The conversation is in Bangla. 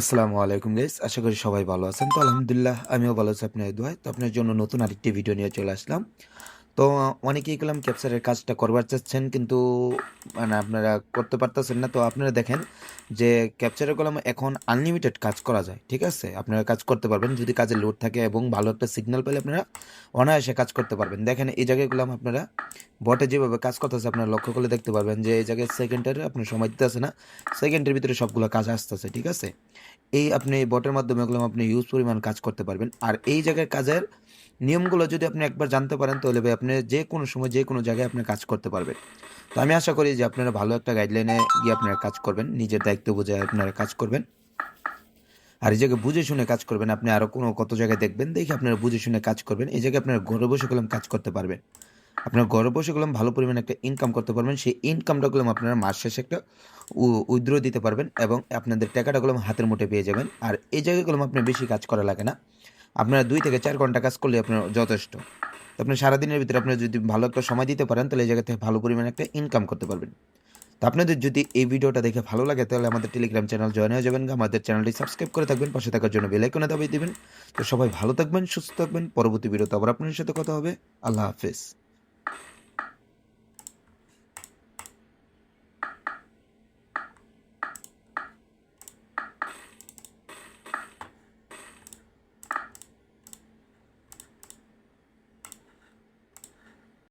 আসসালামু আলাইকুম গাইস আশা করি সবাই ভালো আছেন। তো আলহামদুলিল্লাহ, আমিও ভালো আছি আপনার দোয়ায়। তো আপনার জন্য নতুন আরেকটি ভিডিও নিয়ে চলে আসলাম। তো অনেকেই গেলাম ক্যাপচারের কাজটা করবার চাচ্ছেন কিন্তু মানে আপনারা করতে পারতেছেন না। তো আপনারা দেখেন যে ক্যাপচারের কলম এখন আনলিমিটেড কাজ করা যায়, ঠিক আছে? আপনারা কাজ করতে পারবেন, যদি কাজের লোড থাকে এবং ভালো একটা সিগন্যাল পেলে আপনারা অনায়াসে কাজ করতে পারবেন। দেখেন এই জায়গায় আপনারা বটে যেভাবে কাজ করতেছে, আপনারা লক্ষ্য করলে দেখতে পারবেন যে এই জায়গায় সেকেন্ডের আপনার সময় দিতে দিতেছে না সেকেন্ডের ভিতরে সবগুলো কাজ আসতেছে, ঠিক আছে? এই আপনি বটের মাধ্যমে ওগুলো আপনি ইউজ পরিমাণ কাজ করতে পারবেন। আর এই জায়গায় কাজের নিয়মগুলো যদি আপনি একবার জানতে পারেন, তাহলে ভাই আপনি যে কোনো সময় যে কোনো জায়গায় আপনি কাজ করতে পারবেন। তো আমি আশা করি যে আপনারা ভালো একটা গাইডলাইনে গিয়ে আপনারা কাজ করবেন, নিজের দায়িত্ব বুঝে আপনারা কাজ করবেন। আর এই জায়গায় বুঝে শুনে কাজ করবেন, আপনি আরও কোনো কত জায়গায় দেখবেন, দেখে আপনারা বুঝে শুনে কাজ করবেন, এই জায়গায় আপনারা ঘরে বসে গেলাম কাজ করতে পারবেন। আপনার ঘরে বসে গেলাম ভালো পরিমাণে একটা ইনকাম করতে পারবেন, সেই ইনকামটা গেলাম আপনারা মাস শেষে একটা উইথড্র দিতে পারবেন এবং আপনাদের টাকাটা গেলাম হাতের মুঠে পেয়ে যাবেন। আর এই জায়গাগুলো আপনার বেশি কাজ করা লাগে না। আপনারা দুই থেকে চার ঘণ্টা কাজ করলে আপনার যথেষ্ট। আপনি সারাদিনের ভিতরে আপনি যদি ভালো একটা সময় দিতে পারেন, তাহলে এই জায়গা থেকে ভালো পরিমাণে একটা ইনকাম করতে পারবেন। তো আপনাদের যদি এই ভিডিওটা দেখে ভালো লাগে, তাহলে আমাদের টেলিগ্রাম চ্যানেল জয়েন হয়ে যাবেন। আমাদের চ্যানেলটি সাবস্ক্রাইব করে থাকবেন। পাশে থাকার জন্য বেলাইকনে দাবিয়ে দেবেন। তো সবাই ভালো থাকবেন, সুস্থ থাকবেন। পরবর্তী ভিডিওতে আবার আপনাদের সাথে কথা হবে। আল্লাহ হাফেজ।